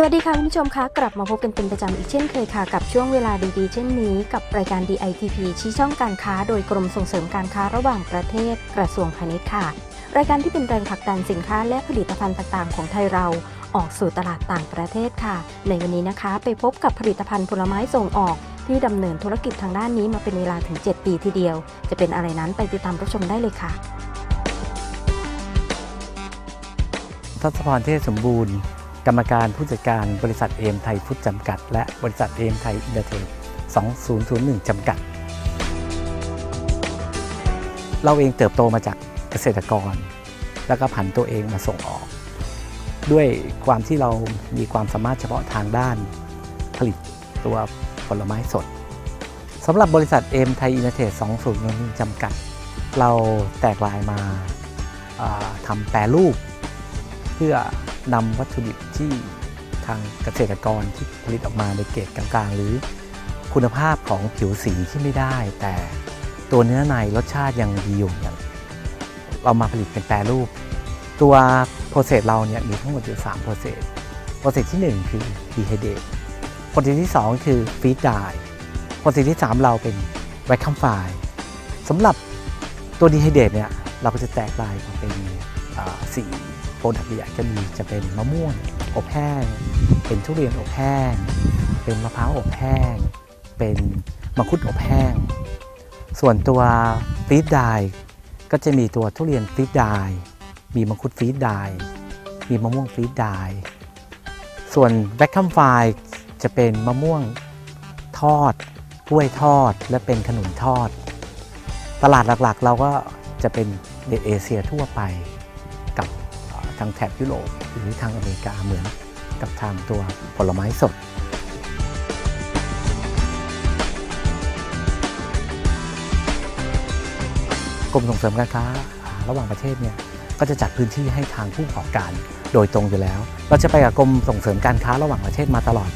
สวัสดีค่ะคุณผู้ชมคะกลับมาพบกันเป็นประจำอีกเช่นเคยค่ะ กับช่วงเวลาดีๆ เช่นนี้ กับรายการ DITP ชี้ช่องการค้า โดยกรมส่งเสริมการค้าระหว่างประเทศ กระทรวงพาณิชย์ค่ะ รายการที่เป็นแรงผลักดันสินค้าและผลิตภัณฑ์ต่างๆ ของไทยเราออกสู่ตลาดต่างประเทศค่ะ ในวันนี้นะคะ ไปพบกับผลิตภัณฑ์ผลไม้ส่งออก ที่ดำเนินธุรกิจทางด้านนี้มาเป็นเวลาถึง 7 ปีทีเดียว จะเป็นอะไรนั้นไปติดตามรับชมได้เลยค่ะ ทัศพรเทศสมบูรณ์ กรรมการผู้จัดการบริษัทเอมไทยฟุตจำกัด และบริษัทเอมไทยอินเตอร์เทรด2001 จำกัด เราเองเติบโตมาจากเกษตรกร แล้วก็ผันตัวเองมาส่งออก ด้วยความที่เรามีความสามารถเฉพาะทางด้านผลิตตัวผลไม้สดสำหรับบริษัทเอมไทยอินเตอร์เทรด2001จำกัด เราแตกลายมาาทำแปรรูป พื่อนำวัตถุดิบที่ทางเกษตรกรที่ผลิตออกมาในเกรดกลางๆ หรือคุณภาพของผิวสีที่ไม่ได้ แต่ตัวเนื้อในรสชาติยังดีอยู่อย่างเรามาผลิตเป็นแปรรูป ตัวโปรเซสเราเนี่ยมีทั้งหมดอยู่3โปรเซสโปรเซสที่ 1 คือ dehydrate โปรเซสที่ 2 คือ feed dye โปรเซสที่ 3 เราเป็น vacuum fry สำหรับตัว dehydrate เนี่ยเราก็จะแตกลายออกเป็นสี โปรดักต์ใหญ่ก็มีจะเป็นมะม่วงอบแห้ง เป็นทุเรียนอบแห้ง เป็นมะพร้าวอบแห้ง เป็นมังคุดอบแห้ง ส่วนตัวฟีดไดก็จะมีตัวทุเรียนฟีดไดมีมังคุดฟีดไดมีมะม่วงฟีดไดส่วนแบ็คคัมไฟจะเป็นมะม่วงทอดกล้วยทอดและเป็นขนุนทอด ตลาดหลักๆ เราก็จะเป็นเอเชียทั่วไป ทางแถบยุโรปหรือทางอเมริกาเหมือนกับทางตัวผลไม้สดกรมส่งเสริมการค้าระหว่างประเทศเนี่ยก็จะจัดพื้นที่ให้ทางผู้ประกอบการโดยตรงอยู่แล้ว เราจะไปกับกรมส่งเสริมการค้าระหว่างประเทศมาตลอด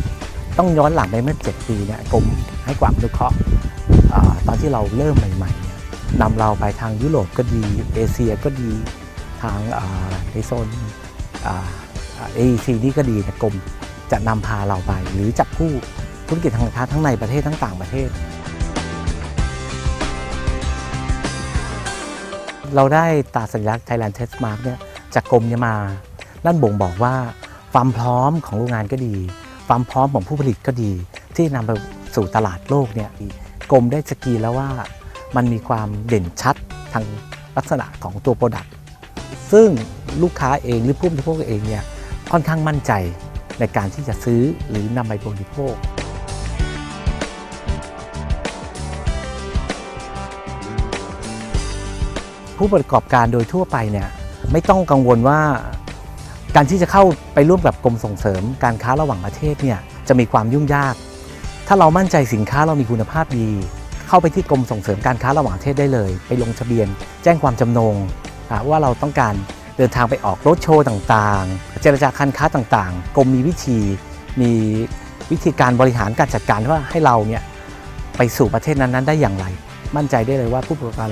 ต้องย้อนหลังไปเมื่อ 7 ปีเนี่ยกรมให้ความอนุเคราะห์ตอนที่เราเริ่มใหม่ๆนำเราไปทางยุโรปก็ดี เอเชียก็ดี ทางอ่าในโซนเอซีนี่ก็ดีนยกรมจะนำพาเราไป หรือจับคู่ธุรกิจทางการค้าทั้งในประเทศทั้งต่างประเทศ เราได้ตาสัญลักษณ์ Thailand Test Mark เนี่ยจากกรมเนี่ยมานั่นบ่งบอกว่าความพร้อมของโรงงานก็ดี ความพร้อมของผู้ผลิตก็ดี ที่นำไปสู่ตลาดโลกเนี่ยกรมได้สกีแล้วว่ามันมีความเด่นชัดทางลักษณะของตัวโปรดักต์ ซึ่งลูกค้าเองหรือผู้บริโภคเองเนี่ยค่อนข้างมั่นใจในการที่จะซื้อหรือนำไปบริโภคผู้ประกอบการโดยทั่วไปเนี่ยไม่ต้องกังวลว่าการที่จะเข้าไปร่วมกับกรมส่งเสริม การค้าระหว่างประเทศเนี่ยจะมีความยุ่งยาก ถ้าเรามั่นใจสินค้าเรามีคุณภาพดี เข้าไปที่กรมส่งเสริมการค้าระหว่างประเทศได้เลย ไปลงทะเบียน แจ้งความจำนง ว่าเราต้องการเดินทางไปออกรถโชว์ต่างๆ เจรจาคันค้าต่างๆ กรมมีวิธี มีวิธีการบริหารการจัดการว่าให้เราเนี่ยไปสู่ประเทศนั้นๆ ได้อย่างไร มั่นใจได้เลยว่าผู้ประกอบการ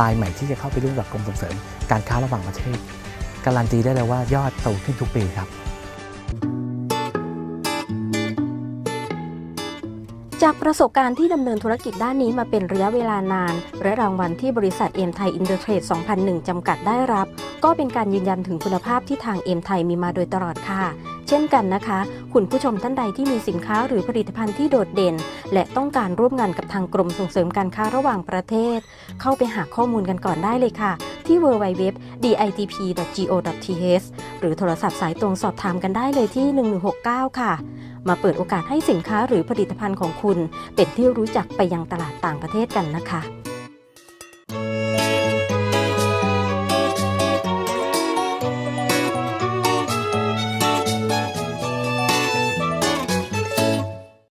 รายใหม่ที่จะเข้าไปร่วมกับกรมส่งเสริม การค้าระหว่างประเทศ การันตีได้เลยว่ายอดโตขึ้นทุกปีครับ จากประสบการณ์ที่ดำเนินธุรกิจด้านนี้มาเป็นระยะเวลานาน และรางวัลที่บริษัทเอ็มไทยอินเตอร์เทรด 2001 จำกัดได้รับ ก็เป็นการยืนยันถึงคุณภาพที่ทางเอ็มไทยมีมาโดยตลอดค่ะ เช่นกันนะคะ คุณผู้ชมท่านใดที่มีสินค้าหรือผลิตภัณฑ์ที่โดดเด่น และต้องการร่วมงานกับทางกรมส่งเสริมการค้าระหว่างประเทศ เข้าไปหาข้อมูลกันก่อนได้เลยค่ะ ที่ www.ditp.go.th หรือโทรศัพท์สายตรงสอบถามกันได้เลยที่ 1169 ค่ะ มาเปิดโอกาสให้สินค้าหรือผลิตภัณฑ์ของคุณ เป็นที่รู้จักไปยังตลาดต่างประเทศกันนะคะ